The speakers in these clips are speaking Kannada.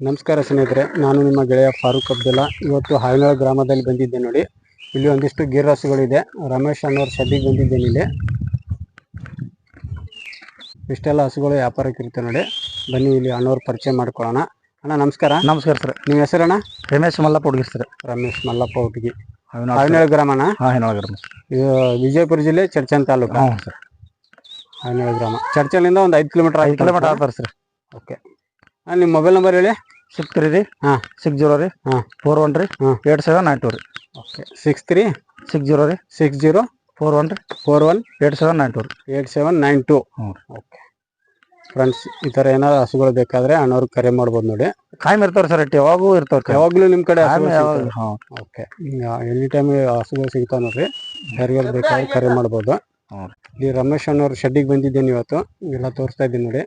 ನಮಸ್ಕಾರ ಸ್ನೇಹಿತರೆ ನಾನು ನಿಮ್ಮ ಗೆಳೆಯ ಫಾರೂಕ್ ಅಬ್ದುಲ್ಲಾ. ಇವತ್ತು ಹಾಯ್ನಾಳ್ ಗ್ರಾಮದಲ್ಲಿ ಬಂದಿದ್ದೆ ನೋಡಿ. ಇಲ್ಲಿ ಒಂದಿಷ್ಟು ಗೀರ್ ಹಸುಗಳಿದೆ ರಮೇಶ್ ಅನ್ನೋರ್ ಸದ್ಯಕ್ಕೆ ಬಂದಿದ್ದೇನೆ ಇಲ್ಲಿ. ಇಷ್ಟೆಲ್ಲ ಹಸುಗಳು ವ್ಯಾಪಾರಕ್ಕೆ ಇರುತ್ತೆ ನೋಡಿ. ಬನ್ನಿ ಇಲ್ಲಿ ಅಣ್ಣವ್ರ ಪರಿಚಯ ಮಾಡ್ಕೊಳ್ಳೋಣ. ಅಣ್ಣ ನಮಸ್ಕಾರ. ನಮಸ್ಕಾರ ಸರ್. ನಿಮ್ಮ ಹೆಸರಣ್ಣ? ರಮೇಶ್ ಮಲ್ಲಪ್ಪ ಹುಡುಗಿ ಸರ್. ರಮೇಶ್ ಮಲ್ಲಪ್ಪ ಹುಡುಗಿ. ಹಾವಿನಾಳ ಗ್ರಾಮನ ಹಾವಿನಾಳ ಗ್ರಾಮ ಇದು ವಿಜಯಪುರ ಜಿಲ್ಲೆ ಚರ್ಚನ್ ತಾಲೂಕು? ಸರ್. ಹಾಯ್ನಾಳ್ ಗ್ರಾಮ. ಚರ್ಚಲಿಂದ ಒಂದು ಐದು ಕಿಲೋಮೀಟರ್ ಐದು ಕಿಲೋಮೀಟರ್ ಆಗ್ತಾರೆ ಸರ್. ಓಕೆ. ನಿಮ್ಮ ಮೊಬೈಲ್ ನಂಬರ್ ಹೇಳಿ. ಸಿಕ್ಸ್ ತ್ರೀ ರೀ ಹಾಂ. ಸಿಕ್ಸ್ ಜೀರೋ ರೀ ಹಾಂ. ಫೋರ್ ಒನ್ ರೀ ಹಾಂ. ಏಟ್ ಸೆವೆನ್ ನೈನ್ ಟು ರೀ okay six three six zero ರೀ ಸಿಕ್ಸ್ ಜೀರೋ ಫೋರ್ ಒನ್ ರೀ four one eight seven nine two ರೀ ಏಟ್ ಸೆವೆನ್ ನೈನ್ ಟು ಹ್ಞೂ ಓಕೆ ಫ್ರೆಂಡ್ಸ್ ಈ ಥರ ಏನಾದ್ರು ಹಸುಗಳು ಬೇಕಾದ್ರೆ ಅಣ್ಣವ್ರು ಕರೆ ಮಾಡ್ಬೋದು ನೋಡಿ. ಕಾಯಂ ಇರ್ತಾವ್ರಿ ಸರ್ ಯಾವಾಗೂ ಇರ್ತಾವ್ರಿ ಯಾವಾಗಲೂ ಯಾವಾಗ್ಲೂ ನಿಮ್ಮ ಕಡೆ ಹಾಂ ಓಕೆ ಎನಿ ಟೈಮ್ ಹಸುಗಳು ಸಿಗ್ತಾವ ನೋಡ್ರಿ. ಯಾರಿಗಾರು ಬೇಕಾದ್ರೆ ಕರೆ ಮಾಡ್ಬೋದು. ರೀ ಇಲ್ಲಿ ರಮೇಶ್ ಅಣ್ಣವ್ರು ಶೆಡ್ಡಿಗೆ ಬಂದಿದ್ದೇನೆ ಇವತ್ತು. ಎಲ್ಲ ತೋರಿಸ್ತಾ ಇದ್ದೀನಿ ನೋಡಿ.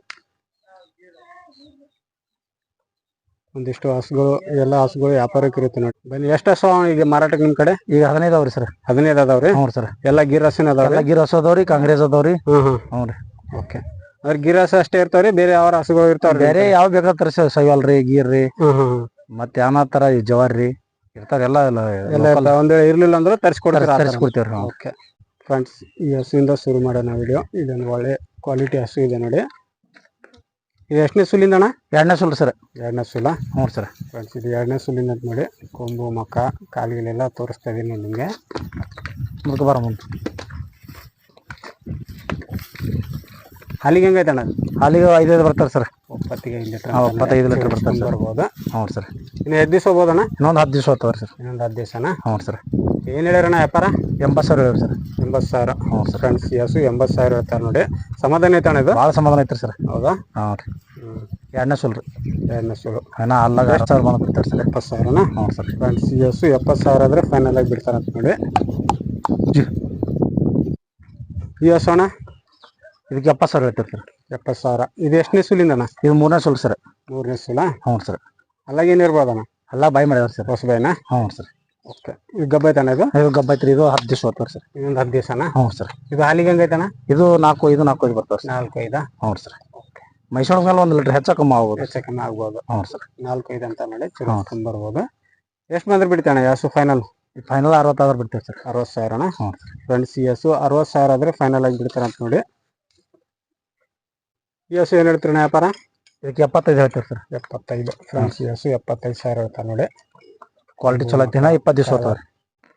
ಒಂದಿಷ್ಟು ಹಸುಗಳು ಎಲ್ಲ ಹಸುಗಳು ವ್ಯಾಪಾರಕ್ಕೆ ಇರುತ್ತೆ ನೋಡಿ. ಬನ್ನಿ ಎಷ್ಟು ಹಸು ಈಗ ಮಾರಾಟಕ್ಕೆ ನಿಮ್ಮ ಕಡೆ? ಈಗ ಹದಿನೈದು ಅವ್ರಿ ಸರ್. ಹದಿನೈದು ಅದಾವ್ರಿ? ಹ್ಞೂ ಸರ್. ಎಲ್ಲ ಗೀರ್ ಹಸಿನ ಎಲ್ಲ ಅದಾವ್ರಿ? ಗಿರ್ ಹಸು ಅದಾವ್ರಿ ಕಾಂಗ್ರೆಸ್ ಅದಾವ್ರಿ. ಹ್ಞೂ ಹ್ಞೂ ಹ್ಞೂ ರೀ. ಓಕೆ. ಅಂದ್ರೆ ಗೀರ್ ಹಸು ಅಷ್ಟೇ ಇರ್ತಾವ್ರಿ ಬೇರೆ ಯಾವ ಹಸುಗಳು ಇರ್ತಾವ್ರಿ? ಬೇರೆ ಯಾವ ಬೇಕಾದ ಸರ್ ಸೈವಾಲ್ ರೀ ಗೀರ್ ರೀ. ಹ್ಮ್ ಮತ್ತೆ ಯಾವ ಥರ ಈ ಜವಾರಿ ರೀ ಇರ್ತಾರ ಎಲ್ಲ ಎಲ್ಲ. ಒಂದ್ ವೇಳೆ ಇರ್ಲಿಲ್ಲ ಅಂದ್ರೆ ತರಿಸ್ಕೊಡ್ತಾರೆ ತರಿಸ್ಕೊಡ್ತೀವಿ ರೀ ಓಕೆ. ಫ್ರೆಂಡ್ಸ್ ಈ ಹಸುವಿಂದ ಶುರು ಮಾಡೋಣ ವಿಡಿಯೋ ಇದೊಂದು ಒಳ್ಳೆ ಕ್ವಾಲಿಟಿ ಹಸು ಇದೆ ನೋಡಿ. ಇದು ಎಷ್ಟನೇ ಸುಲಿಂದ ಅಣ್ಣ? ಎರಡನೇ ಸುಲ್ ಸರ್. ಎರಡನೇ ಸುಲ ಹ್ಞೂ ಸರ್. ಫ್ರೆಂಡ್ಸ್ ಇದು ಎರಡನೇ ಸುಲಿಂದ ಅಂತ ನೋಡಿ ಕೊಂಬು ಮಕ್ಕ ಕಾಲುಗಳೆಲ್ಲ ತೋರಿಸ್ತಾ ಇದೀನಿ ನಿಮಗೆ. ಮುಂದಕ್ಕೆ ಬರ ಮುಂದೆ. ಹಾಲಿಗೆ ಹೆಂಗೈತೆ ಅಣ್ಣ? ಹಾಲಿಗೆ ಐದೈದು ಬರ್ತಾರೆ ಸರ್. ಒಪ್ಪತ್ತಿಗೆ ಐದು ಲೀಟರ್ ಬರ್ತಾರೆ ಸರ್. ಬರ್ಬೋದು. ಹ್ಞೂ ಸರ್. ಇನ್ನು ಎದ್ದು ದಿವಸ ಹೋಗ್ಬೋದಣ್ಣ? ಇನ್ನೊಂದು ಹತ್ತು ದಿವಸ ಹೋಗ್ತವ್ರಿ ಸರ್. ಇನ್ನೊಂದು ಹತ್ತು ದಿವಸನ? ಹ್ಞೂ ಸರ್. ಏನು ಹೇಳ್ಯಾರಣ್ಣ ವ್ಯಾಪಾರ? ಎಂಬತ್ತು ಸಾವಿರ ಹೇಳಿ ಸರ್. ಎಂಬತ್ತು ಸಾವಿರ. ಹ್ಞೂ ಸರ್. ಫ್ರೆಂಡ್ಸ್ ಯಾಸು ಎಂಬತ್ತು ಸಾವಿರ ಹೇಳ್ತಾರೆ ನೋಡಿ. ಸಮಾಧಾನ ಐತೆ ಅಣ್ಣ ಇದು? ಭಾಳ ಸಮಾಧಾನ ಐತ್ರಿ ಸರ್. ಹೌದಾ? ಹಾಂ ರೀ. ಹ್ಞೂ ಎರಡನೇ ಸುಲ್ ರೀ. ಎರಡನೇ ಸುಲು ಏನೋ ಅಲ್ಲಾಗ ಎರಡು ಸಾವಿರ ಬಂದು ಬಿಡ್ತಾರೆ ಸರ್. ಎಪ್ಪತ್ತು ಸಾವಿರನ? ಹ್ಞೂ ಸರ್. ಫ್ರೆಂಡ್ಸ್ ಯಸು ಎಪ್ಪತ್ತು ಸಾವಿರ ಆದರೆ ಫೈನಲ್ ಆಗಿ ಬಿಡ್ತಾರಂತ ನೋಡಿ. ಈ ಹಸು ಅಣ್ಣ? ಇದಕ್ಕೆ ಎಪ್ಪತ್ತು ಸಾವಿರ ಹೇಳ್ತೀರಿ ಸರ್. ಎಪ್ಪತ್ತು ಸಾವಿರ. ಇದು ಎಷ್ಟನೇ ಸುಲಿಂದಣ್ಣ? ಇದು ಮೂರನೇ ಸುಲ್ ಸರ್. ಮೂರನೇ ಸುಲ? ಹ್ಞೂ ಸರ್. ಅಲ್ಲಾಗೇನು ಇರ್ಬೋದಣ್ಣ? ಅಲ್ಲ ಬಾಯ್ ಮಾಡ್ಯಾವ್ರಿ ಸರ್. ಹೊಸಬೈನ ಹ್ಞೂ ಸರ್. ಓಕೆ. ಇದು ಗಬ್ಬ ಐತಣ್ಣ ಇದು? ಇದು ಗಬ್ಬ ಐತ್ರಿ ಇದು ಹತ್ತು ದಿವಸ ಓದ್ತಾರೆ ಸರ್. ಇನ್ನೊಂದು ಹತ್ತು ದಿವಸನ? ಹ್ಞೂ ಸರ್. ಇದು ಹಾಲಿಗೆ ಹೆಂಗೈತಣ್ಣ ಇದು ನಾಲ್ಕು ಐದು ನಾಲ್ಕು ಐದು ಬರ್ತಾವೆ ಸರ್. ನಾಲ್ಕು ಐದಾ? ಹ್ಞೂ ಸರ್. ಮೈಸೂರು ಮೇಲೆ ಒಂದು ಲೀಟ್ರ್ ಹೆಚ್ಚು ಕಮ್ಮಿ ಆಗ್ಬೋದು. ಹೆಚ್ಚು ಕಮ್ಮಿ ಆಗ್ಬೋದು. ಹ್ಞೂ ಸರ್. ನಾಲ್ಕು ಐದು ಅಂತ ನೋಡಿ ಚಲೋ ಬರ್ಬೋದು. ಎಷ್ಟು ಬಂದ್ರೆ ಬಿಡ್ತಾನೆ ಯಾಸು ಹಸು ಫೈನಲ್ ಫೈನಲ್ ಅರವತ್ತಾದ್ರೆ ಬಿಡ್ತೇವೆ ಸರ್. ಅರವತ್ತು ಸಾವಿರನ? ಹ್ಞೂ ಫ್ರೆಂಡ್ಸ್ ಯಾಸು ಹಸು ಅರವತ್ತು ಸಾವಿರ ಆದರೆ ಫೈನಲ್ ಆಗಿ ಬಿಡ್ತಾರೆ ಅಂತ ನೋಡಿ. ಹಸು ಏನು ಹೇಳ್ತೀರಣ್ಣ ವ್ಯಾಪಾರ? ಇದಕ್ಕೆ ಎಪ್ಪತ್ತೈದು ಹೇಳ್ತೀವಿ ಸರ್. ಎಪ್ಪತ್ತೈದು. ಫ್ರೆಂಡ್ಸ್ ಎಸ್ ಎಪ್ಪತ್ತೈದು ಸಾವಿರ ಹೇಳ್ತಾರೆ ನೋಡಿ. ಕ್ವಾಲಿಟಿ ಚಲೋ ಐತಿ ಇಪ್ಪತ್ತು ದಿವಸ ಹೋಗ್ತಾವ್ರಿ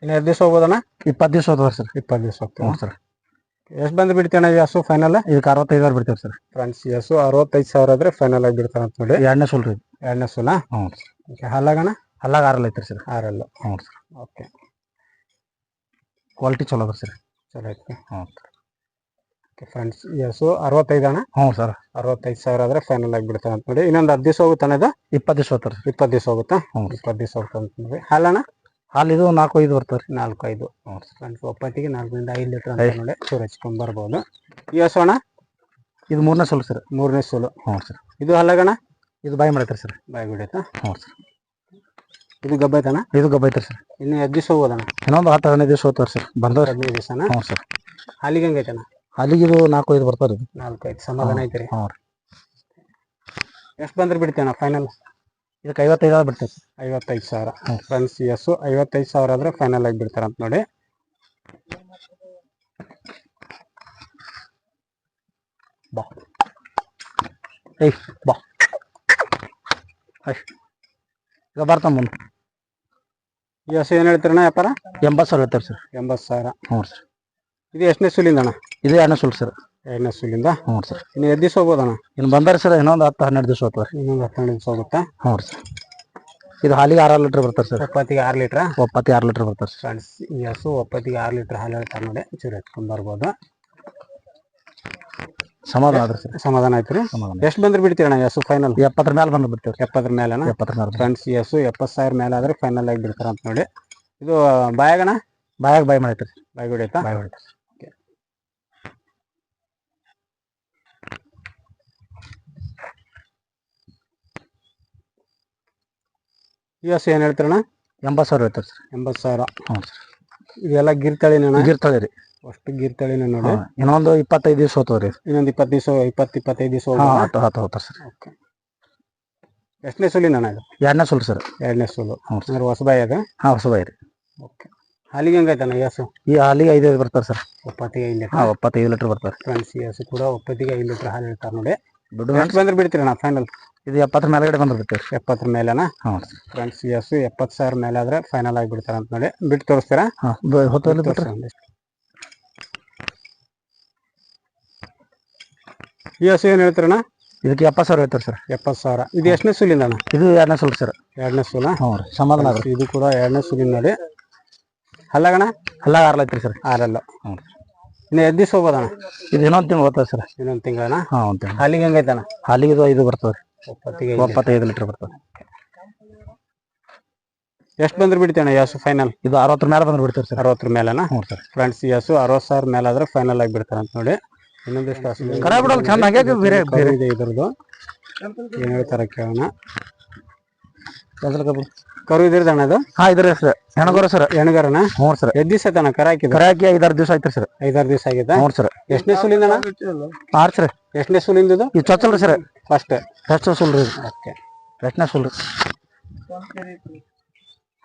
ಇನ್ನು ಎರಡು ದಿವಸ ಹೋಗ್ಬೋದಣ್ಣ? ಇಪ್ಪತ್ತು ದಿವಸ ಹೋಗ್ತಾವ್ರಿ ಸರ್. ಇಪ್ಪತ್ತು ದಿವಸ ಹೋಗ್ತೀವಿ ಹ್ಞೂ ಸರ್. ಎಷ್ಟು ಬಂದು ಬಿಡ್ತೀನ ಹಸು ಫೈನಲ್ ಇದಕ್ಕೆ ಅರವತ್ತೈದಾರು ಬಿಡ್ತೀವಿ ಸರ್. ಫ್ರೆಂಡ್ಸ್ ಹಸು ಅರವತ್ತೈದು ಸಾವಿರ ಆದ್ರೆ ಫೈನಲ್ ಆಗಿ ಬಿಡ್ತಾರೆ ಅಂತ ನೋಡಿ. ಎರಡನೇ ಸುಲ್ರಿ. ಎರಡನೇ ಸುಲ? ಹ್ಞೂ ಸರ್. ಓಕೆ ಹಲ್ಲಾಗಣ ಹಲ್ಲಾಗ ಆರಲ್ಲ ಐತ್ರಿ ಸರ್. ಆರಲ್ಲ. ಹ್ಞೂ ಸರ್. ಓಕೆ. ಕ್ವಾಲಿಟಿ ಚಲೋ ಅದ ಸರ್. ಚಲೋ ಐತಿ ಹ್ಞೂ ಓಕೆ ಫ್ರೆಂಡ್ಸ್ ಹಸು ಅರವತ್ತೈದು ಅಣ್ಣ? ಹ್ಞೂ ಸರ್. ಅರವತ್ತೈದು ಸಾವಿರ ಆದ್ರೆ ಫೈನಲ್ ಆಗಿ ಬಿಡ್ತಾರೆ ಅಂತ ನೋಡಿ. ಇನ್ನೊಂದು ಹತ್ತು ದಿವಸ ಹೋಗುತ್ತಾನೆ ಇದು? ಇಪ್ಪತ್ತು ದಿವಸ ಹೋಗ್ತಾರೆ ಇಪ್ಪತ್ತು ದಿವಸ ಹೋಗುತ್ತಾ? ಹ್ಞೂ ಇಪ್ಪತ್ತು ದಿವಸ ಹೋಗ್ತಾ ಅಂತ ನೋಡಿ. ಹಾಲಣ್ಣ ಹಾಲು ಇದು ನಾಲ್ಕು ಐದು ಬರ್ತಾರೆ ನಾಲ್ಕು ಐದು. ಹ್ಞೂ ಫ್ರೆಂಡ್ಸ್ ಒಪ್ಪಟ್ಟಿಗೆ ನಾಲ್ಕರಿಂದ ಐದು ಲೀಟರ್ ಅಂತ ನೋಡಿ. ಚೂರು ಹಚ್ಕೊಂಡು ಬರ್ಬೋದು. ಈ ಹಸು ಅಣ್ಣ? ಇದು ಮೂರನೇ ಸೋಲು ಸರ್. ಮೂರನೇ ಸೋಲು. ಹ್ಞೂ ಸರ್. ಇದು ಹಲ್ಲಗಣ ಇದು ಬಾಯ್ ಮಾಡೈತ್ರಿ ಸರ್. ಬಾಯಿ ಬಿಡೈತಾ? ಹ್ಞೂ ಸರ್. ಇದು ಗಬ್ಬ ಐತಣ್ಣ ಇದು ಗಬ್ಬ ಐತ್ರಿ ಸರ್. ಇನ್ನು ಎಷ್ಟು ದಿವಸ ಹೋಗೋದಣ್ಣ. ಇನ್ನೊಂದು ಹತ್ತು ಹದಿನೈದು ದಿವಸ ಹೋಗ್ತಾರೆ ಸರ್. ಬಂದವ್ರು. ಹದಿನೈದು ದಿವಸನ? ಹ್ಞೂ ಸರ್. ಹಾಲಿಗೆ ಹೆಂಗೈತಣ್ಣ ಅಲ್ಲಿಗೆ ಇದು ನಾಲ್ಕು ಐದು ಬರ್ತಾರೆ ನಾಲ್ಕು ಐದು. ಸಮಾಧಾನ ಐತ್ರಿ ಹ್ಞೂ ರೀ. ಎಷ್ಟು ಬಂದ್ರೆ ಬಿಡ್ತೇಣ ಫೈನಲ್ ಇದಕ್ಕೆ ಐವತ್ತೈದು ಬಿಡ್ತೇವೆ. ಐವತ್ತೈದು ಸಾವಿರ. ಫ್ರೆಂಡ್ಸ್ ಎಸ್ ಐವತ್ತೈದು ಸಾವಿರ ಆದ್ರೆ ಫೈನಲ್ ಆಗಿ ಬಿಡ್ತಾರೆ ಅಂತ ನೋಡಿ. ಬಾ. ಏಯ್ ಬಾ. ಅಯ್ಯ ಈಗ ಬರ್ತಾ ಮುಂದೆ. ಎಸ್ ಏನು ಹೇಳ್ತೀರಣ್ಣ ವ್ಯಾಪಾರ? ಎಂಬತ್ತು ಸಾವಿರ ಹೇಳ್ತಾರೆ ಸರ್. ಎಂಬತ್ತು ಸಾವಿರ. ಹ್ಞೂ ಸರ್. ಇದು ಎಷ್ಟನೇ ಸುಲಿಂದ ಅಣ್ಣ? ಇದು ಎರಡನೇ ಸುಲ್ ಸರ್. ಎರಡನೇ ಸುಲಿಂದ? ಹ್ಞೂ ಸರ್. ಇನ್ನು ಎರಡು ದಿವಸ ಹೋಗ್ಬೋದಣ್ಣ? ಇನ್ನು ಬಂದಾರೆ ಸರ್ ಇನ್ನೊಂದು ಹತ್ತು ಹನ್ನೆರಡು ದಿವಸ ಹೋಗ್ತಾರೆ. ಇನ್ನೊಂದು ಹತ್ತೆರಡು ದಿವಸ ಹೋಗುತ್ತಾ? ಹ್ಞೂ ಸರ್. ಇದು ಹಾಲಿಗೆ ಆರು ಲೀಟ್ರ್ ಬರ್ತಾರೆ ಸರ್. ಒಪ್ಪತ್ತಿಗೆ ಆರು ಲೀಟ್ರಾ? ಒಪ್ಪತ್ತಿಗೆ ಆರು ಲೀಟ್ರ್ ಬರ್ತಾರೆ ಸರ್. ಫ್ರೆಂಡ್ಸ್ ಈ ಹಸು ಒಪ್ಪತ್ತಿಗೆ ಆರು ಲೀಟ್ರ್ ಹಾಲು ಹೇಳ್ತಾರೆ ನೋಡಿ ಚೂರು ಎತ್ಕೊಂಡು ಬರ್ಬೋದು. ಸಮಾಧಾನ ಆದ್ರೆ ಸರ್. ಸಮಾಧಾನ ಆಯ್ತು ರೀ? ಸಮಾಧಾನ ಎಷ್ಟು ಬಂದ್ರೆ ಬಿಡ್ತೀರಣ್ಣ ಅಣ್ಣ ಹಸು ಫೈನಲ್ ಎಪ್ಪತ್ತರ ಮೇಲೆ ಬಂದು ಬಿಡ್ತೀವಿ ಎಪ್ಪತ್ತರ ಮೇಲೆ ಎಪ್ಪತ್ತರ ಮೇಲೆ ಫ್ರೆಂಡ್ಸ್ ಹಸು ಎಪ್ಪತ್ತು ಸಾವಿರ ಮೇಲೆ ಆದ್ರೆ ಫೈನಲ್ ಆಗಿ ಬಿಡ್ತಾರೆ ಅಂತ ನೋಡಿ. ಇದು ಬಾಯಾಗಣ ಬಾಯಾಗ ಬಾಯ್ ಮಾಡೈತೆ ರೀ ಹೊಡಿತಾ ಬಾಯ್ ಹೊಡಿತಾರೆ ಈ ಹಸು ಏನು ಹೇಳ್ತೀರಣ್ಣ? ಎಂಬತ್ತು ಸಾವಿರ ಹೇಳ್ತಾರೆ ಸರ್. ಎಂಬತ್ತು ಸಾವಿರ. ಹ್ಞೂ ಸರ್. ಇದೆಲ್ಲ ಗಿರ್ತಳಿನ ಗಿರ್ತಳಿ ರೀ. ಅಷ್ಟು ಗಿರ್ತಳಿನ ನೋಡಿ. ಇನ್ನೊಂದು ಇಪ್ಪತ್ತೈದು ದಿವಸ ಹೋಗ್ತಾವೆ ರೀ. ಇನ್ನೊಂದು ಇಪ್ಪತ್ತು ದಿವಸ ಇಪ್ಪತ್ತು ಇಪ್ಪತ್ತೈದು ದಿವಸ ಹತ್ತು ಹತ್ತು ಹೋಗ್ತಾರೆ ಸರ್. ಓಕೆ. ಎಷ್ಟನೇ ಸುಲಿ ಅಣ್ಣ ಇದು? ಎರಡನೇ ಸುಲ್ ಸರ್. ಎರಡನೇ ಸುಲು ಹ್ಞೂ ಸರ್. ಹೊಸಬಾಯಿ ಅದು? ಹಾಂ ಹೊಸಬಾಯಿ ರೀ. ಓಕೆ. ಹಾಲಿಗೆ ಹೆಂಗೈತಣ್ಣ ಎಸು ಈ ಹಾಲಿಗೆ ಐದು ಐದು ಬರ್ತಾರೆ ಸರ್. ಒಪ್ಪತ್ತಿಗೆ ಐದು ಲೀಟ್ರ್. ಹಾಂ ಒಪ್ಪತ್ತೈದು ಲೀಟ್ರ್ ಬರ್ತಾರೆ. ಫ್ರೆಂಡ್ಸ್ ಈ ಕೂಡ ಒಪ್ಪತ್ತಿಗೆ ಐದು ಲೀಟ್ರ್ ಹಾಲು ಇರ್ತಾರೆ ನೋಡಿ. ಎಷ್ಟು ಬಂದ್ರೆ ಬಿಡ್ತೀರಣ್ಣ ಫೈನಲ್ ಇದು ಎಪ್ಪತ್ತರ ಮೇಲ್ಗಡೆ ಬಂದ್ರೆ ಬಿಡ್ತೀವಿ ರೀ ಎಪ್ಪತ್ತರ ಮೇಲೆನಾ ಫ್ರೆಂಡ್ಸ್ ಎಸ್ ಎಪ್ಪತ್ತು ಸಾವಿರ ಮೇಲೆ ಆದ್ರೆ ಫೈನಲ್ ಆಗಿ ಬಿಡ್ತಾರೆ ಅಂತ ನೋಡಿ. ಬಿಟ್ಟು ತೋರಿಸ್ತೀರಾ? ಹಾಂ ಹೊತ್ತಲ್ಲಿ ಬಿಟ್ರೆ? ಎಸ್. ಏನು ಹೇಳ್ತೀರಣ್ಣ? ಇದಕ್ಕೆ ಎಪ್ಪತ್ತು ಸಾವಿರ ಹೇಳ್ತಾರೆ ಸರ್. ಎಪ್ಪತ್ತು ಸಾವಿರ. ಇದು ಎಷ್ಟನೇ ಸುಲಿಂದ ಅಣ್ಣ? ಇದು ಎರಡನೇ ಸೂಲ್ ಸರ್. ಎರಡನೇ ಸೂಲ? ಹ್ಞೂ ರೀ ಸಮಾಧಾನ ಇದು ಕೂಡ ಎರಡನೇ ಸುಲಿಂದ ನೋಡಿ. ಅಲ್ಲಗಣ ಹಲ್ಲಾಗ ಆರ್ಲೈತ್ರಿ ಸರ್. ಆರಲ್ಲ. ಹ್ಞೂ ಇನ್ನು ಎದ್ದು ದಿವಸ ಹೋಗೋದಣ ಇದು ಇನ್ನೊಂದು ತಿಂಗಳು ಬರ್ತದೆ ಸರ್. ಇನ್ನೊಂದು ತಿಂಗಳ ಹಾಂ ಒಂದು ತಿಂಗಳು. ಹಾಲಿಗೆ ಹೆಂಗೈತಣ ಹಾಲಿಗೆ ಇದು ಐದು ಬರ್ತದೆ. ಒಪ್ಪತ್ತಿಗೆ ಒಪ್ಪತ್ತೈದು ಲೀಟ್ರ್ ಬರ್ತದೆ. ಎಷ್ಟು ಬಂದ್ರೆ ಬಿಡ್ತೇನೆ ಯಾಸು ಫೈನಲ್ ಇದು ಅರವತ್ತರ ಮೇಲೆ ಬಂದ್ರೆ ಬಿಡ್ತಾರೆ ಸರ್. ಅರವತ್ತರ ಮೇಲೆನಾ ಹ್ಞೂ ಸರ್. ಫ್ರೆಂಡ್ಸ್ ಯಾಸು ಅರವತ್ತು ಸಾವಿರ ಮೇಲೆ ಆದ್ರೆ ಫೈನಲ್ ಆಗಿ ಬಿಡ್ತಾರೆ ಅಂತ ನೋಡಿ. ಇನ್ನೊಂದಿಷ್ಟು ಕರ ಚಂದ ಹಂಗೆ ಬೇರೆ ಬೇರೆ ಇದೆ ಇದ್ರದ್ದು. ಏನ್ ಹೇಳ್ತಾರೆ ಕೇಳೋಣ. ಕರು ಇದ್ರದಣ್ಣ ಅದು? ಹಾಂ ಇದ್ರ ಸರ್. ಹೆಣಗರ ಸರ್. ಹೆಣಗರನ ಹ್ಞೂ ಸರ್. ಎದ್ ದಿವಸ ಆಯ್ತಣ್ಣ ಕರ ಹಾಕಿದ ಕರೆ ಹಾಕಿ ಐದಾರು ದಿವಸ ಆಯ್ತು ಸರ್. ಐದಾರು ದಿವಸ ಆಗಿದೆ ಹ್ಞೂ ಸರ್. ಎಷ್ಟನೇ ಸುಲಿಂದಣ್ಣ ಆರು ಸರ್. ಎಷ್ಟನೇ ಸುಲಿಂದ ಇದು? ಇದು ಚೊಚ್ಚಲ್ ರೀ ಸರ್. ಫಸ್ಟ್. ಎಷ್ಟು ಸುಲ್ ರೀ ಓಕೆ. ಎಷ್ಟನೇ ಸುಲ್ ರೀ.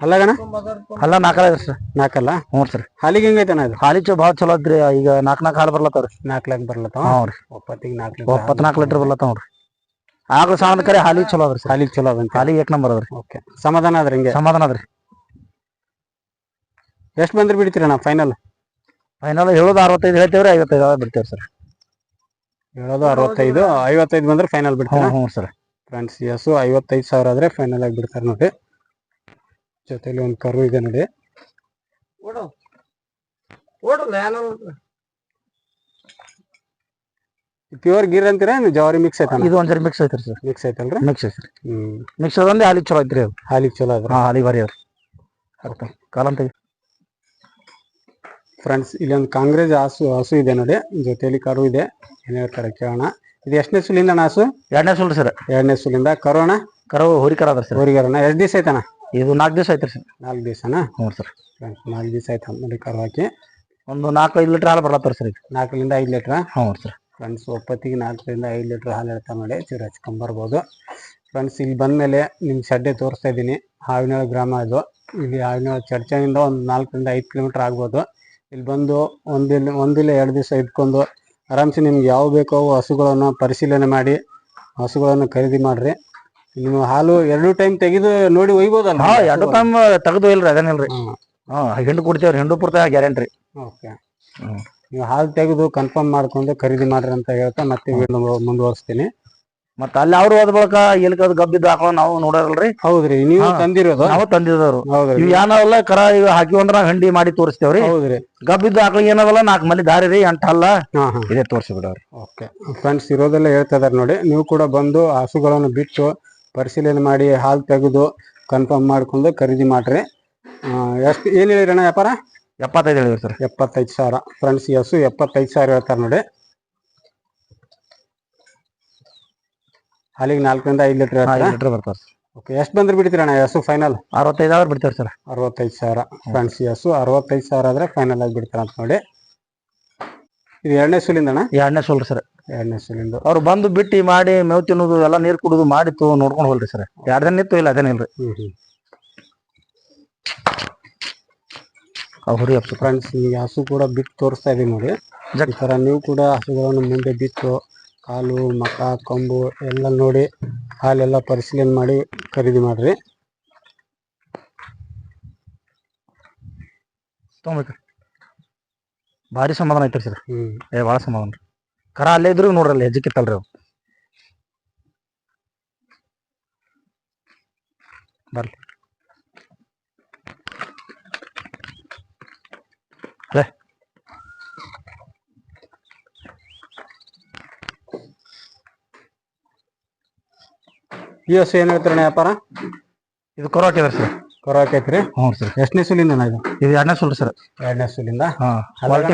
ಹಲ್ಲ ನಾಲ್ಕಲ್ಲ ಐತ್ರಿ ಸರ್. ನಾಲ್ಕಲ್ಲ? ಹ್ಞೂ ಸರ್. ಹಾಲಿಗೆ ಹೆಂಗೈತಣ್ಣ ಇದು ಹಾಲಿ ಚೋ ಭಾಳ ಚಲೋ ಐತ್ರಿ. ಈಗ ನಾಲ್ಕು ನಾಲ್ಕು ಹಾಲು ಬರ್ಲತ್ತವ್ರಿ ರೀ. ನಾಲ್ಕು ಲಾಕ್ ಬರ್ಲತ್ತಾವ? ಹ್ಞೂ ರೀ. ಒಪ್ಪತ್ತಿಗೆ ನಾಲ್ಕು ಲೀಟರ್ ಇಪ್ಪತ್ನಾಲ್ಕು ಲೀಟ್ರ್ ಬರ್ಲತ್ತಾವ ನೋಡ್ರಿ. ಆಗ್ಲೂ ಸಾವನ್ ಕರೆ ಹಾಲಿ ಚಲೋ ಅದ್ರಿ ಸರ್. ಹಾಲಿಗೆ ಚಲೋ ಅದಂತ ಹಾಲಿ ಏಕ್ ನಂಬರ್ ಅದ್ರಿ. ಓಕೆ. ಸಮಾಧಾನ ಆದ್ರೆ ಹಿಂಗೆ. ಸಮಾಧಾನ ಅದ್ರಿ. ಎಷ್ಟು ಬಂದ್ರೆ ನಾ ಫೈನಲ್ ಫೈನಲ್ ಹೇಳೋದು ಅರವತ್ತೈದು ಹೇಳ್ತೇವ್ರಿ ಐವತ್ತೈದು ಬಿಡ್ತೇವೆ ಸರ್. ಹೇಳೋದು ಅರವತ್ತೈದು ಐವತ್ತೈದು ಬಂದ್ರೆ ಫೈನಲ್ ಬಿಡ್ತೀವಿ ಬಿಡ್ತೀರಾ ಹ್ಞೂ ಸರ್. ಫ್ರೆಂಡ್ಸ್ ಎಸ್ ಐವತ್ತೈದು ಸಾವಿರ ಆದ್ರೆ ಫೈನಲ್ ಆಗಿ ಬಿಡ್ತಾರೆ ನೋಡಿ. ಜೊತೆಲಿ ಒಂದು ಕರು ಇದೆ ನೋಡಿ. ಪ್ಯೂರ್ ಗೀರ್ ಅಂತೀರ ಜವಾರಿ ಮಿಕ್ಸ್ ಐತಿ ಇದು ಒಂದ್ಸರಿ ಮಿಕ್ಸ್ ಐತ್ರಿ ಸರ್ ಮಿಕ್ಸ್ ಐತಲ್ರಿ? ಮಿಕ್ಸ್ ಐತ್ರಿ. ಹ್ಮ್. ಮಿಕ್ಸ್ ಅದಂದ್ರೆ ಹಾಲಿಗೆ ಚಲೋ ಐತ್ರಿ ಅದು. ಹಾಲಿಗೆ ಚಲೋ ಅದ್ರ ಹಾಂ ಹಾಲಿ ಬರಿ ಅವ್ರಿ ಕಾಲಂತ ಫ್ರೆಂಡ್ಸ್ ಇಲ್ಲಿ ಒಂದು ಕಾಂಗ್ರೆಸ್ ಹಸು ಹಸು ಇದೆ ನೋಡಿ. ಜೊತೆಯಲ್ಲಿ ಕರು ಇದೆ. ಏನ್ ಹೇಳ್ತಾರೆ ಕೇಳೋಣ. ಇದು ಎಷ್ಟನೇ ಸುಲಿಂದ ಅಣ್ಣ ಹಸು? ಎರಡನೇ ಸುಲ್ ರೀ ಸರ್ ಎರಡನೇ ಸುಲಿಂದ. ಕರು ಅಣ್ಣ? ಹುರಿ ಹೋರಿ ಕರ ಅದ ಸರ್ ಊರಿಗಾರಣ ಎಷ್ಟು ದಿವಸ ಐತಣ್ಣ? ಇದು ನಾಲ್ಕು ದಿವಸ ಐತ್ರಿ ಸರ್ ನಾಲ್ಕು ದಿವಸನಾ? ಹ್ಞೂ ಸರ್ ಫ್ರೆಂಡ್ಸ್ ನಾಲ್ಕು ದಿವಸ ಆಯ್ತು. ನೋಡಿ ಕರು ಹಾಕಿ. ಒಂದು ನಾಲ್ಕು ಐದು ಲೀಟ್ರ್ ಹಾಲು ಬರ್ಲತ್ತಾರ ಸರ್ ಈಗ. ನಾಲ್ಕರಿಂದ ಐದು ಲೀಟ್ರ? ಹ್ಞೂ ಸರ್ ಫ್ರೆಂಡ್ಸ್ ಒಪ್ಪತ್ತಿಗೆ ನಾಲ್ಕರಿಂದ ಐದು ಲೀಟ್ರ್ ಹಾಲು ಎಳ್ತ ಮಾಡಿ ಚೂರು ಹಚ್ಕೊಂಬರ್ಬೋದು. ಫ್ರೆಂಡ್ಸ್ ಇಲ್ಲಿ ಬಂದಮೇಲೆ ನಿಮ್ಮ ಸಡ್ಡೆ ತೋರಿಸ್ತಾ ಇದ್ದೀನಿ. ಹಾವಿನಳ ಗ್ರಾಮ ಇದು. ಇಲ್ಲಿ ಹಾವಿನಾಳ ಚರ್ಚೆಯಿಂದ ಒಂದು ನಾಲ್ಕರಿಂದ ಐದು ಕಿಲೋಮೀಟ್ರ್ ಆಗ್ಬೋದು. ಇಲ್ಲಿ ಬಂದು ಒಂದಿಲ್ಲ ಒಂದಿಲ್ಲ ಎರಡು ದಿವಸ ಇಟ್ಕೊಂಡು ಆರಾಮ್ಸೆ ನಿಮ್ಗೆ ಯಾವ ಬೇಕೋ ಹಸುಗಳನ್ನು ಪರಿಶೀಲನೆ ಮಾಡಿ ಹಸುಗಳನ್ನು ಖರೀದಿ ಮಾಡ್ರಿ. ನಿಮ್ಮ ಹಾಲು ಎರಡು ಟೈಮ್ ತೆಗೆದು ನೋಡಿ ಒಯ್ಬೋದಲ್ಲ? ಹಾಂ ಎರಡು ಟೈಮ್ ತೆಗೆದು ಇಲ್ರಿ ಅದೇನಿಲ್ರಿ ಹಾಂ ಹೆಂಡು ಕೊಡ್ತೇವ್ರಿ ಹೆಂಡು ಪೂರ್ತಿ ಗ್ಯಾರಂಟ್ರಿ ಓಕೆ. ಹ್ಮ್. ನೀವು ಹಾಲು ತೆಗೆದು ಕನ್ಫರ್ಮ್ ಮಾಡ್ಕೊಂಡು ಖರೀದಿ ಮಾಡ್ರಿ ಅಂತ ಹೇಳ್ತಾ ಮತ್ತೆ ವಿಡಿಯೋ ಮುಂದುವರಿಸ್ತೀನಿ. ಮತ್ತೆ ಅಲ್ಲಿ ಅವ್ರು ಹೋದ ಬಳಿಕ ಎಲ್ಕದ್ ಗಬ್ಬಿದ್ದು ಹಾಕೋ ನಾವು ನೋಡಲ್ರಿ ಹೌದ್ರಿ ನೀವು ಹಾ. ತಂದಿರೋದು? ನಾವು ತಂದಿದವ್ರು ಹೌದ್ರಿ. ಇವ್ ಏನವಲ್ಲ ಕರ ಈಗ ಹಾಕಿ ಅಂದ್ರ ಹಂಡಿ ಮಾಡಿ ತೋರಿಸ್ತೇವ್ರಿ. ಹೌದ್ರಿ. ಗಬ್ಬಿದ್ದು ಹಾಕ್ಲಿ ಏನವಲ್ಲ ನಾಲ್ಕು ಮಲ್ಲಿ ದಾರಿ ರೀ ಎಂಟ ಅಲ್ಲ ಹಾ ಹಾ. ಇದೇ ತೋರಿಸಿ ಬಿಡವ್ರಿ ಓಕೆ. ಫ್ರೆಂಡ್ಸ್ ಇರೋದೆಲ್ಲ ಹೇಳ್ತಾ ಇದಾರೆ ನೋಡಿ. ನೀವು ಕೂಡ ಬಂದು ಹಸುಗಳನ್ನು ಬಿಟ್ಟು ಪರಿಶೀಲನೆ ಮಾಡಿ ಹಾಲು ತೆಗೆದು ಕನ್ಫರ್ಮ್ ಮಾಡ್ಕೊಂಡು ಖರೀದಿ ಮಾಡ್ರಿ. ಎಷ್ಟು ಏನು ಹೇಳಿರಣ್ಣ ವ್ಯಾಪಾರ? ಎಪ್ಪತ್ತೈದು ಹೇಳಿದ್ರು ಸರ್. ಎಪ್ಪತ್ತೈದು ಸಾವಿರ. ಫ್ರೆಂಡ್ಸ್ ಈ ಹಸು ಎಪ್ಪತ್ತೈದು ಸಾವಿರ ಹೇಳ್ತಾರೆ ನೋಡಿ. ಅಲ್ಲಿಗೆ ನಾಲ್ಕರಿಂದ ಐದು ಲೀಟರ್ ಬರ್ತಾರೆ ಲೀಟರ್ ಬರ್ತಾರ ಓಕೆ ಎಷ್ಟು ಬಂದ್ರೆ ಬಿಡ್ತೀರಾ ಅಣ್ಣ ಹಸು ಫೈನಲ್ ಅರವತ್ತೈದು ಅವ್ರು ಬಿಡ್ತಾರೆ ಸರ್. ಅರವತ್ತೈದು ಸಾವಿರ. ಫ್ರೆಂಡ್ಸ್ ಈ ಹಸು ಅರವತ್ತೈದು ಸಾವಿರ ಆದ್ರೆ ಫೈನಲ್ ಆಗಿ ಬಿಡ್ತಾರೆ ಅಂತ ನೋಡಿ. ಇದು ಎರಡನೇ ಸುಲಿಂದ ಅಣ್ಣ ಎರಡನೇ ಸುಲ್ರಿ ಸರ್. ಎರಡನೇ ಸುಲಿಂದು. ಅವ್ರು ಬಂದು ಬಿಟ್ಟು ಮಾಡಿ ಮೇವು ತಿನ್ನೋದು ಎಲ್ಲ ನೀರು ಕುಡಿದು ಮಾಡಿತ್ತು ನೋಡ್ಕೊಂಡು ಹೋಲ್ರಿ ಸರ್. ಎರಡು ದಿನ ಇತ್ತು ಇಲ್ಲ ಅದೇನಿಲ್ರಿ ಹ್ಞೂ ಹ್ಮ್. ಹುರಿ ಹಸು ಫ್ರೆಂಡ್ಸ್ ಈ ಹಸು ಕೂಡ ಬಿಟ್ಟು ತೋರಿಸ್ತಾ ಇದೆ ನೋಡಿ. ಈ ಥರ ನೀವು ಕೂಡ ಹಸುಗಳನ್ನು ಮುಂದೆ ಬಿತ್ತು ಕಾಲು ಮಕ ಕೊಂಬು ಎಲ್ಲ ನೋಡಿ ಹಾಲೆಲ್ಲ ಪರಿಶೀಲನೆ ಮಾಡಿ ಖರೀದಿ ಮಾಡಿರಿ. ತೊಗೊಬೇಕು ಭಾರಿ ಸಮಾಧಾನ ಐತ್ರಿ ಸರ್. ಹ್ಞೂ ಏ ಭಾಳ ಸಮಾಧಾನ ರೀ. ಕರ ಅಲ್ಲೇ ಇದ್ರು ನೋಡ್ರಿ ಅಲ್ಲಿ ಹೆಜ್ಜೆ ಕಿತ್ತಲ್ರಿ ಅವು ಬರ್ಲಿ ಅಲ್ಲೇ ಈ ಹಸು ಏನ್ ಹೇಳ್ತಾರಣ್ಣ ವ್ಯಾಪಾರ? ಇದು ಕೊರ ಅದ ಸರ್. ಕೊರ ಐತ್ರಿ ಹ್ಞೂ ಸರ್. ಎಷ್ಟನೇ ಸುಲಿಂದ ಇದು? ಇದು ಎರಡನೇ ಸುಲ್ರಿ ಸರ್. ಎರಡನೇ ಸುಲಿಂದ? ಹಾಂ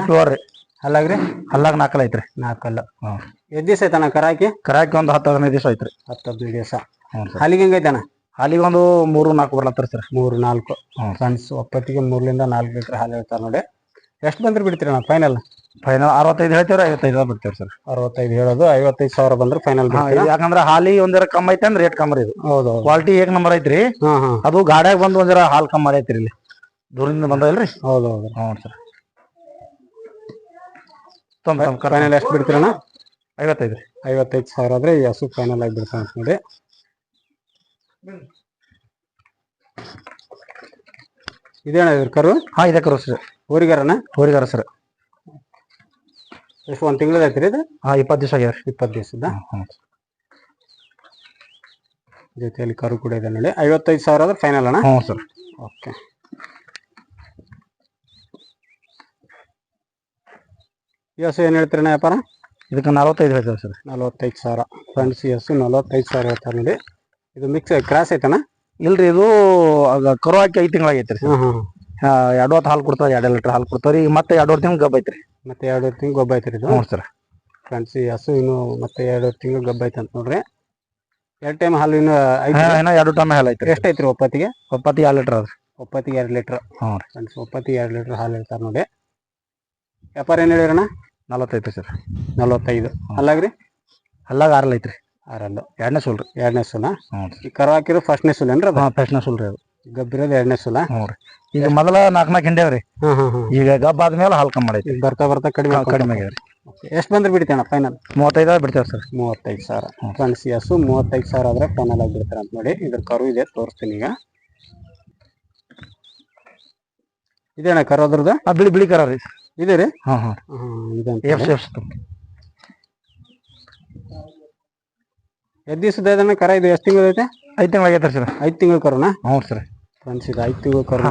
ಪ್ಯೂರ್ ರೀ. ಅಲ್ಲಾಗ್ರಿ ಅಲ್ಲಾಗ ನಾಲ್ಕಲ್ಲ ಐತ್ರಿ. ನಾಲ್ಕಲ್ಲ ಹ್ಞೂ. ಎಷ್ಟು ದಿವಸ ಐತಣ್ಣ ಕರಾಕಿ? ಕರಾಕಿ ಒಂದು ಹತ್ತು ಹದಿನೈದು ದಿವಸ ಐತ್ರಿ. ಹತ್ತು ಹದಿನೈದು ದಿವಸ. ಹ್ಞೂ ಸರ್. ಅಲ್ಲಿಗೆ ಹೆಂಗೈತಣ್ಣ ಹಾಲಿಗೆ ಒಂದು ಮೂರು ನಾಲ್ಕು ಬರ್ಲತ್ತಾರ ಸರ್. ಮೂರು ನಾಲ್ಕು. ಫ್ರೆಂಡ್ಸ್ ಒಪ್ಪತ್ತಿಗೆ ಮೂರರಿಂದ ನಾಲ್ಕು ಲೀಟರ್ ಹಾಲು ಹೇಳ್ತಾರೆ ನೋಡಿ. ಎಷ್ಟು ಬಂದ್ರೆ ಬಿಡ್ತೀರಣ್ಣ ಫೈನಲ್ ಫೈನಲ್ ಅರವತ್ತೈದು ಹೇಳ್ತೀವ್ರ? ಐವತ್ತೈದು ಬಿಡ್ತೇವ್ರಿ ಸರ್ ಅರವತ್ತೈದು ಹೇಳೋದು ಐವತ್ತೈದು ಸಾವಿರ ಬಂದ್ರೆ ಫೈನಲ್ ಯಾಕಂದ್ರೆ ಹಾಲಿ ಒಂದರ ಕಮ್ಮಿ ಐತೆ ಅಂದ್ರೆ ರೇಟ್ ಕಮ್ಮಿ ಇದು. ಹೌದು ಕ್ವಾಲಿಟಿ ಏಕ್ ನಂಬರ್ ಐತ್ರಿ. ಅದು ಗಾಡ್ಯಾಗ ಬಂದು ಒಂದರ ಹಾಲ್ ಕಮ್ಮಿ ಐತ್ರಿ ಇಲ್ಲಿ. ದೂರಿಂದ ಬಂದಲ್ರಿ ಹೌದು ಹೌದು. ಹ್ಞೂ ಸರ್ ಫೈನಲ್ ಎಷ್ಟು ಬಿಡ್ತೀರಣ್ಣ? ಐವತ್ತೈದು ರೀ. ಐವತ್ತೈದು ಸಾವಿರ ಆದ್ರೆ ಈ ಹಸು ಫೈನಲ್ ಆಗಿ ಬಿಡ್ತಾನೆ ಅಂತ ನೋಡಿ. ಇದೇನ ಇದ್ರ ಕರು? ಹಾ ಇದೆ ಕರು ಸರ್ ಊರಿಗಾರನ? ಹೋರಿಗಾರ ಸರ್ ಎಷ್ಟು ಒಂದು ತಿಂಗಳದ ಐತ್ರಿ ಇದು? ಹಾ ಇಪ್ಪತ್ತು ದಿವಸ ಆಗ್ಯಾರ ಇಪ್ಪತ್ತು ದಿವಸದ? ಜೊತೆಯಲ್ಲಿ ಕರು ಕೂಡ ಇದೆ ನೋಡಿ. ಐವತ್ತೈದು ಸಾವಿರ ಆದ್ರೆ ಫೈನಲ್ ಅಣ್ಣ? ಹ್ಞೂ ಸರ್. ಓಕೆ ಈ ಏನು ಏನ್ ಹೇಳ್ತೀರಣ್ಣ ವ್ಯಾಪಾರ? ಇದಕ್ಕೆ ನಲವತ್ತೈದು ಹೇಳ್ತಾರೆ ಸರ್. ನಲವತ್ತೈದು ಸಾವಿರ. ಫ್ರೆಂಡ್ಸ್ ಈ ಹಸು ನಲವತ್ತೈದು ಸಾವಿರ ಹೇಳ್ತಾರೆ ನೋಡಿ. ಇದು ಮಿಕ್ಸ್ ಕ್ರಾಸ್ ಐತಣ್ಣ? ಇಲ್ರಿ ಇದು ಆಗ ಕರು ಹಾಕಿ ಐದು ತಿಂಗಳಾಗೈತ್ರಿ ರೀ ಹಾಂ ಹ್ಮ್. ಎರಡು ಹೊತ್ತು ಹಾಲು ಕೊಡ್ತಾವ ಎರಡು ಲೀಟರ್ ಹಾಲು ಕೊಡ್ತಾವ್ರಿ ಮತ್ತೆ ಎರಡು ತಿಂಗಳು ಗಬ್ಬ ಐತ್ರಿ ಮತ್ತೆ ಎರಡು ತಿಂಗಳು ಗೊಬ್ಬ ಐತ್ರಿ ಇದು? ಹ್ಞೂ ಸರ್. ಫ್ರೆಂಡ್ಸ್ ಈ ಹಸು ಇನ್ನು ಮತ್ತೆ ಎರಡು ತಿಂಗಳು ಗಬ್ಬ ಐತೆ ಅಂತ ನೋಡ್ರಿ. ಎರಡು ಟೈಮ್ ಹಾಲು ಇನ್ನು ಐದು ಏನೋ ಎರಡು ಟೈಮ್ ಹಾಲು ಐತ್ರಿ. ಎಷ್ಟು ಐತ್ರಿ ಒಪ್ಪತ್ತಿಗೆ? ಒಪ್ಪತ್ತಿಗೆ ಎರಡು ಲೀಟರ್ ಅದ್ರಿ. ಒಪ್ಪತ್ತಿಗೆ ಎರಡು ಲೀಟರ್. ಹ್ಞೂ ರೀ. ಫ್ರೆಂಡ್ಸ್ ಒಪ್ಪತ್ತಿಗೆ ಎರಡು ಲೀಟರ್ ಹಾಲು ಇರ್ತಾರೆ ನೋಡಿ. ವ್ಯಾಪಾರ ಏನು ಹೇಳಿರಣ್ಣ ನಲವತ್ತೈದು ಸರ್. ನಲವತ್ತೈದು. ಅಲ್ಲಾಗ್ರಿ ಅಲ್ಲಾಗ ಆರಲ್ಲ ಐತ್ರಿ. ಆರಲ್ಲು. ಎರಡನೇ ಸುಲ್ರಿ ಎರಡನೇ ಸುಲ? ಹ್ಞೂ ರೀ. ಈ ಕರು ಹಾಕಿರೋ ಫಸ್ಟ್ನೇ ಸುಲ್ ಏನ್ರಿ ಹಾಂ ಫಸ್ಟ್ನೇ ಸುಲ್ರಿ ಅದು. ಗಬ್ಬಿರೋದು ಎರಡನೇ ಸುಲ? ಹ್ಞೂ ರೀ. ಈಗ ಮೊದಲ ನಾಲ್ಕು ನಾಲ್ಕು ಹಿಂಡ್ಯಾವ್ರಿ. ಈಗ ಗಬ್ಬ ಆದ್ಮೇಲೆ ಹಾಲು ಕಮ್ಮಿ ಮಾಡೈತಿ ಬರ್ತಾ ಬರ್ತಾ ಕಡಿಮೆ ಕಡಿಮೆ ಆಗ್ಯಾವ್ರಿ ಎಷ್ಟು ಬಂದ್ರೆ ಬಿಡ್ತೇಣ ಫೈನಲ್ ಮೂವತ್ತೈದು ಬಿಡ್ತೇವೆ ಸರ್. ಮೂವತ್ತೈದು ಸಾವಿರ. ಫ್ರೆಂಡ್ಸ್ ಎಸ್ಸು ಮೂವತ್ತೈದು ಸಾವಿರ ಆದ್ರೆ ಫೈನಲ್ ಆಗಿ ಬಿಡ್ತಾರೆ ಅಂತ ನೋಡಿ. ಇದ್ರ ಕರು ಇದೆ ತೋರಿಸ್ತೀನಿ ಈಗ. ಇದೇನ ಕರು ಅದ್ರದ್ದು? ಬಿಳಿ ಬಿಳಿ ಕರ ರೀ. ಇದೆ ರೀ? ಹಾಂ ಹಾಂ. ಎದ್ದು ದಿವಸದ ಕರ ಇದು ಎಷ್ಟು ತಿಂಗಳು ಐತೆ? ಐದು ತಿಂಗಳು ಆಗೈತ್ರಿ ಸರ್. ಐದು ತಿಂಗಳು ಕರೋನಾ ಹ್ಞೂ ಸರ್. ಫ್ರೆಂಡ್ಸ್ ಇದು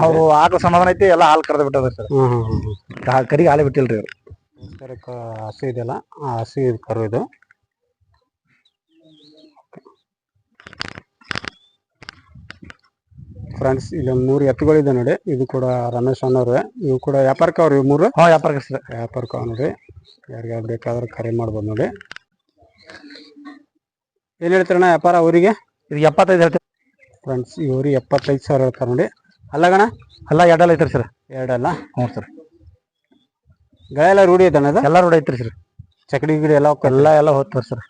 ಅವರು ಆಕಳ ಸಮಾಧಾನ ಐತಿ ಎಲ್ಲ ಹಾಲು ಕರೆದು ಬಿಟ್ಟದ್ರಿ ಸರ್ ಹ್ಮ್ ಕರಿಗೆ ಹಾಲು ಬಿಟ್ಟಿಲ್ರಿ ಅವ್ರು ಸರಿ ಕ- ಹಸು ಇದೆಯಲ್ಲ ಆ ಹಸು ಇದು ಕರು ಇದು. ಫ್ರೆಂಡ್ಸ್ ಇಲ್ಲೊಂದು ಮೂರು ಎತ್ತುಗಳಿದೆ ನೋಡಿ ಇದು ಕೂಡ ರಮೇಶ್ ಅನ್ನೋರು ಇವು ಕೂಡ ವ್ಯಾಪಾರಕ್ಕೆ ಅವ್ರು ಇವು ಮೂರು? ಹಾ ವ್ಯಾಪಾರ ಸರ್ ವ್ಯಾಪಾರಕ್ಕೆ ನೋಡಿ ಯಾರಿಗೆ ಬೇಕಾದ್ರೆ ಕರೆ ಮಾಡ್ಬೋದು ನೋಡಿ. ಏನು ಹೇಳ್ತಾರಣ್ಣ ವ್ಯಾಪಾರ ಅವರಿಗೆ ಇದು ಎಪ್ಪತ್ತೈದು ಹೇಳ್ತೀವಿ. ಫ್ರೆಂಡ್ಸ್ ಇವ್ರಿ ಎಪ್ಪತ್ತೈದು ಸಾವಿರ ಹೇಳ್ತಾರೆ ನೋಡಿ. ಅಲ್ಲಗಣ ಅಲ್ಲ ಎರಡಲ್ಲ ಐತ್ರಿ ಸರ್ ಎರಡಲ್ಲ? ಹ್ಞೂ ಸರ್ ಗಳೆಲ್ಲ ರೂಢಿ ಐತಣ್ಣ ಅದು? ಎಲ್ಲ ರೂಢಿ ಐತ್ರಿ ಸರ್ ಚಕಡಿ ಗಿಡಿ ಎಲ್ಲ ಎಲ್ಲ ಎಲ್ಲ ಹೋಗ್ತಾರೆ ಸರ್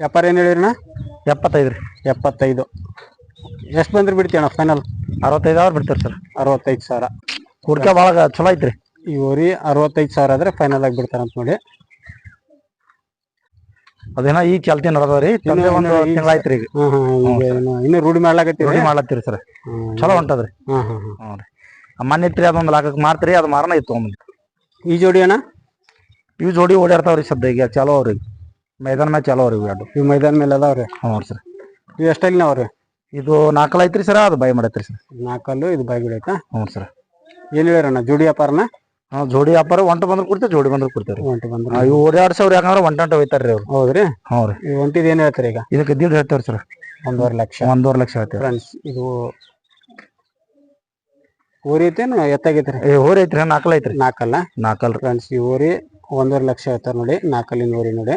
ವ್ಯಾಪಾರ ಏನು ಹೇಳಿರಣ್ಣ ಎಪ್ಪತ್ತೈದು ರೀ. ಎಪ್ಪತ್ತೈದು. ಎಷ್ಟು ಬಂದ್ರೆ ಬಿಡ್ತೀಯಣ್ಣ ಫೈನಲ್ ಅರವತ್ತೈದು ಸಾವಿರ ಬಿಡ್ತಾರೆ ಸರ್ ಅರವತ್ತೈದು ಸಾವಿರ. ಹುಡ್ಕ ಭಾಳ ಚಲೋ ಐತ್ರಿ. ಈ ಅರವತ್ತೈದು ಸಾವಿರ ಆದ್ರೆ ಫೈನಲ್ ಆಗಿ ಬಿಡ್ತಾರಂತ ನೋಡಿ. ಅದೇನ ಈ ಕೆಲ್ತಿ ನಡದವ್ರಿ? ತಂದೆ ಒಂದು ಇನ್ನು ಈಗ. ಇನ್ನೂ ರೂಢಿ ಮಾಡ್ಲಾಕತ್ತಿ ರೂಢಿ ಮಾಡ್ಲತ್ತೀರಿ ಸರ್. ಚಲೋ ಹೊಂಟದ್ರಿ. ಮನೆ ಇತ್ರಿ ಅದೊಂದು ಲಾಕಕ್ಕೆ ಮಾರ್ತೀರಿ ಅದು ಮಾರನ ಇತ್ತು ಒಮ್ಮೆ ಈ ಜೋಡಿ ಅಣ್ಣ? ಈ ಜೋಡಿ ಓಡಾಡ್ತಾವ್ರಿ ಸದ್ಯ ಈಗ ಚಲೋ ಅವ್ರಿ. ಮೈದಾನ ಮೇಲೆ ಚಲೋ ಅವ್ರಿ ಎರಡು ಇವ್ ಮೈದಾನ ಮೇಲೆ ಅದಾವ್ರಿ? ಹ್ಞೂ ಸರ್. ಇವು ಎಷ್ಟಲ್ಲಿನ ಅವ್ರಿ? ಇದು ನಾಲ್ಕಲ್ ಐತ್ರಿ ಸರ್ ಅದು ಬೈ ಮಾಡತ್ರಿ ಸರ್. ನಾಲ್ಕಲ್ಲು ಇದು ಬೈ ಬಿಡೈತಾ? ಹ್ಞೂ ಸರ್. ಏನು ಹೇಳಿರಣ್ಣ ಜೋಡಿ ವ್ಯಾಪಾರನ? ಹಾಂ ಜೋಡಿ ವ್ಯಾಪಾರ ಒಂಟ ಬಂದ್ರೆ ಕೊಡ್ತೇವೆ ಜೋಡಿ ಬಂದ್ರೆ ಕೊಡ್ತೇವೆ ಒಂಟಿ ಸಾವಿರ ಇವು ಸಾವಿರ ಯಾಕಂದ್ರೆ ಒಂಟಂಟ ಒಯ್ತಾರ್ರಿ ಅವ್ರು. ಹೌದ್ರಿ? ಹ್ಞೂ ರೀ. ಈ ಒಂಟಿದ್ ಏನ್ ಹೇಳ್ತಾರೆ ಈಗ? ಇದಕ್ಕೆ ದೀಡ್ ಹೇಳ್ತೇವ್ರಿ ಸರ್. ಒಂದೂವರೆ ಲಕ್ಷ. ಒಂದೂವರೆ ಲಕ್ಷ ಹೇಳ್ತೇವೆ ಫ್ರೆಂಡ್ಸ್ ಇದು ಊರಿ ಐತೇನು? ಎತ್ತಾಗೈತ್ರಿ? ಏ ಹೋರಿ ಐತ್ರಿ ನಾಲ್ಕಲ್ ಐತ್ರಿ. ನಾಲ್ಕಲ್ಲ ನಾಲ್ಕಲ್ ಫ್ರೆಂಡ್ಸ್ ಈ ಊರಿ ಒಂದೂವರೆ ಲಕ್ಷ ಹೇಳ್ತಾರೆ ನೋಡಿ ನಾಲ್ಕಲ್ಲಿನ ಊರಿ ನೋಡಿ.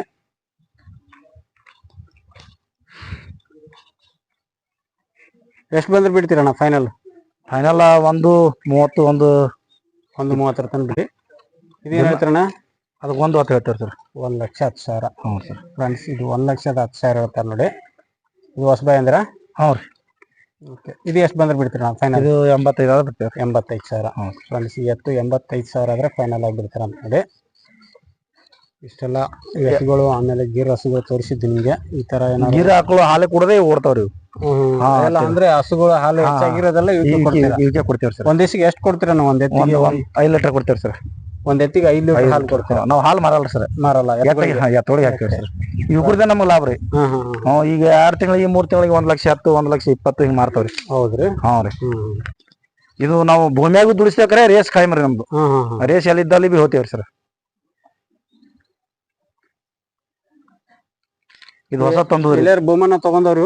ಎಷ್ಟು ಬಂದ್ರೆ ಬಿಡ್ತೀರಣ್ಣ ಫೈನಲ್ ಫೈನಲ್ ಒಂದು ಮೂವತ್ತು ಒಂದು ಒಂದು ಮೂವತ್ತರ ತನಕ ಬಿಡಿ. ಇದೇನು ಹೇಳ್ತಾರಣ್ಣ? ಅದಕ್ಕೆ ಒಂದು ಹತ್ತು ಹೇಳ್ತಾರೆ ಸರ್. ಒಂದು ಲಕ್ಷ ಹತ್ತು ಸಾವಿರ. ಹ್ಞೂ ಸರ್. ಫ್ರೆಂಡ್ಸ್ ಇದು ಒಂದು ಲಕ್ಷದ ಹತ್ತು ಸಾವಿರ ಹೇಳ್ತಾರೆ ನೋಡಿ. ಇದು ಹೊಸಬಾಯಿ ಅಂದ್ರೆ? ಹ್ಞೂ ರೀ. ಓಕೆ ಇದು ಎಷ್ಟು ಬಂದ್ರೆ ನಾವು ಫೈನಲ್ ಇದು ಎಂಬತ್ತೈದು ಆದ್ರೆ ಬಿಡ್ತೀವಿ ಎಂಬತ್ತೈದು ಸಾವಿರ. ಹ್ಞೂ ಫ್ರೆಂಡ್ಸ್ ಎತ್ತು ಎಂಬತ್ತೈದು ಸಾವಿರ ಆದರೆ ಫೈನಲ್ ಆಗಿ ಬಿಡ್ತಾರೆ ಅಂತ ನೋಡಿ. ಇಷ್ಟೆಲ್ಲ ಎತ್ತುಗಳು ಆಮೇಲೆ ಗೀರ್ ಹಸುಗಳು ತೋರಿಸಿದ್ದು ನಿಮಗೆ. ಈ ಥರ ಏನಾದ್ರು ಗೀರ್ ಹಾಕಲು ಹಾಲೆ ಕುಡದೆ ಓಡ್ತಾವ್ರಿ ಇವು. ಎಲ್ಲ ಅಂದ್ರೆ ಹಸುಗಳು ಹಾಲು. ಹೆಚ್ಚಾಗಿರೋದೆಲ್ಲ ಇವಕ್ಕೆ ಕೊಡ್ತೇವ್ರಿ ಸರ್. ಒಂದ್ ಎಷ್ಟು ಕೊಡ್ತೀರ ನಾವು ಒಂದ್ ಎತ್ತಿಗೆ ಐದು ಲೀಟರ್ ಕೊಡ್ತೀವಿ ಸರ್. ಒಂದ್ ಎತ್ತಿಗೆ ಐದು ಲೀಟರ್ ಹಾಲು ಕೊಡ್ತೀರಾ? ನಾವು ಹಾಲು ಮಾರಲ್ಲ ಸರ್. ಮಾರಲ್ಲ ಎತ್ತೊಳಗೆ. ಹಾಕ್ತೇವೆ ಸರ್. ಇವು ಕುಡ್ದೆ ನಮ್ಗೆ ಲಾಭ ರೀ. ಈಗ ಎರಡು ತಿಂಗಳಿಗೆ ಮೂರ್ ತಿಂಗಳಿಗೆ ಒಂದು ಲಕ್ಷ ಹತ್ತು ಒಂದ್ ಲಕ್ಷ ಇಪ್ಪತ್ತು ಹಿಂಗ್ ಮಾರ್ತಾವ್ರಿ. ಹೌದ್ರಿ ಹಾಂ ರೀ. ಇದು ನಾವು ಭೂಮಿಯಾಗೂ ದುಡಿಸ್ಬೇಕ್ರೆ ರೇಸ್ ಕಾಯಮ್ ರೀ ನಮ್ದು. ರೇಸ್ ಎಲ್ಲಿದ್ದಲ್ಲಿ ಬಿ ಹೋಗ್ತೇವ್ರಿ ಸರ್. ಇದು ಹೊಸ ತಂದದ್ರಿ ಎಲ್ಲಾರು ಬಹುಮಾನ ತಗೊಂಡವ್ರು?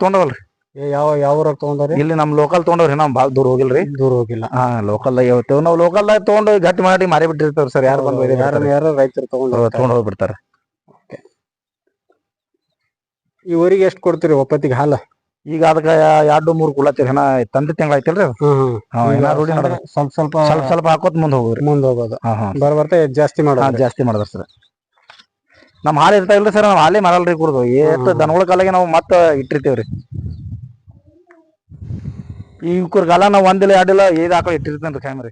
ತೊಗೊಂಡವಲ್ರಿ. ಏ ಯಾವ ಯಾವ ಊರಾಗ ತಗೊಂಡವ್ರಿ? ಇಲ್ಲಿ ನಮ್ ಲೋಕಲ್ ತಗೊಂಡವ್ರಿ ನಾವು ಭಾಳ ದೂರ ಹೋಗಿಲ್ರಿ. ದೂರ ಹೋಗಿಲ್ಲ. ಹಾ ಲೋಕಲ್ ಯಾವತ್ತೇವ್ ನಾವು ಲೋಕಲ್ ತೊಗೊಂಡು ಗಟ್ಟಿ ಮಾಡಿ ಮಾರಿ ಬಿಟ್ಟಿರ್ತಾರ ಸರ್. ಯಾರು ಬಂದ್ ಯಾರು ಯಾರು ರೈತರು ತಗೊಂಡ್ ಹೋಗ್ಬಿಡ್ತಾರ. ಹೋಗ್ಬಿಡ್ತಾರೆ ಈ ಊರಿಗೆ ಎಷ್ಟು ಕೊಡ್ತೀರಿ ಒಪ್ಪತ್ತಿಗೆ ಹಾಲು? ಈಗ ಅದಕ್ಕೆ ಎರಡು ಮೂರು ಕುಳತ್ತೀರಿ ಹಣ ತಂದೆ ತಿಂಗಳ ಐತಿಲ್ರಿ ರೂಢಿ ಸ್ವಲ್ಪ ಸ್ವಲ್ಪ ಸ್ವಲ್ಪ ಸ್ವಲ್ಪ ಹಾಕೋತ್ ಮುಂದೆ ಹೋಗ್ರಿ ಮುಂದ್ ಹೋಗೋದು. ಬರ್ಬರ್ತಾ ಜಾಸ್ತಿ ಮಾಡೋದು ಜಾಸ್ತಿ ಮಾಡಿದ್ರ ಸರ್. ನಮ್ಮ ಹಾಲು ಇರ್ತಾ ಇಲ್ರಿ ಸರ್ ನಾವು ಹಾಲೇ ಮಾರಲ್ರಿ ಕುಡ್ದು. ಎಷ್ಟು. ದನಗಳ ಕಾಲಾಗೆ ನಾವು ಮತ್ತೆ ಇಟ್ಟಿರ್ತೇವ್ರಿ. ಈ ನಾವ್ ನಾವು ಒಂದಿಲ್ಲ ಎರಡಿಲ್ಲ ಏದ್ ಹಾಕೋ ಇಟ್ಟಿರ್ತೇನ್ರಿ ಕ್ಯಾಮ್ರಿ